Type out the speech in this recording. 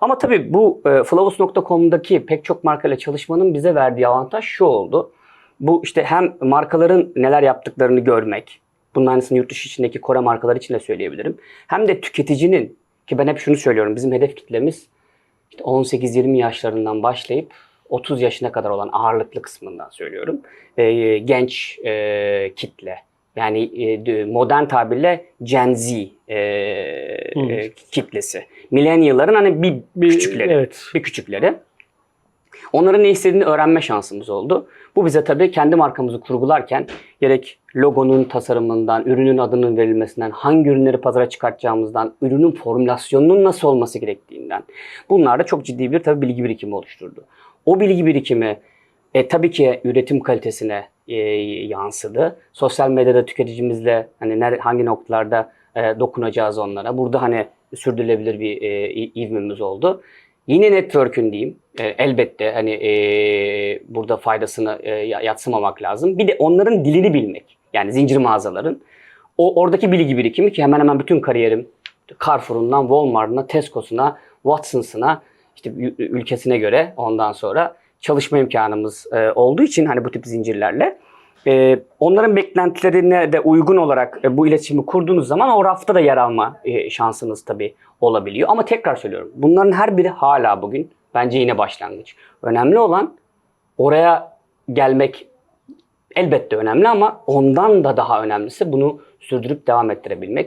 Ama tabii bu e, Flavus.com'daki pek çok markayla çalışmanın bize verdiği avantaj şu oldu. Bu işte hem markaların neler yaptıklarını görmek, bunun aynısını yurt dışı içindeki Kore markalar için de söyleyebilirim. Hem de tüketicinin, ki ben hep şunu söylüyorum, bizim hedef kitlemiz işte 18-20 yaşlarından başlayıp 30 yaşına kadar olan ağırlıklı kısmından söylüyorum. e, genç e, kitle. Yani e, modern tabirle Gen Z e, e, kitlesi. Millennial'ların hani bir, Bir- küçükleri. evet. Bir küçükleri. Onların ne istediğini öğrenme şansımız oldu. Bu bize tabii kendi markamızı kurgularken gerek logonun tasarımından, ürünün adının verilmesinden, hangi ürünleri pazara çıkartacağımızdan, ürünün formülasyonunun nasıl olması gerektiğinden bunlarda çok ciddi bir tabii bilgi birikimi oluşturdu. O bilgi birikimi e, tabii ki üretim kalitesine e, yansıdı. Sosyal medyada tüketicimizle hani ner- hangi noktalarda e, dokunacağız onlara. Burada hani sürdürülebilir bir e, i- ivmemiz oldu. Yine network'ün diyeyim. e, elbette hani e, burada faydasını e, ya- yatsımamak lazım. Bir de onların dilini bilmek. Yani zincir mağazaların. O oradaki bilgi birikimi ki hemen hemen bütün kariyerim Carrefour'undan Walmart'ına, Tesco'suna, Watson's'ına işte ülkesine göre ondan sonra çalışma imkanımız e, olduğu için hani bu tip zincirlerle e, onların beklentilerine de uygun olarak e, bu iletişimi kurduğunuz zaman o rafta da yer alma e, şansınız tabii olabiliyor. Ama tekrar söylüyorum bunların her biri hala bugün bence yine başlangıç. Önemli olan oraya gelmek elbette önemli ama ondan da daha önemlisi bunu sürdürüp devam ettirebilmek.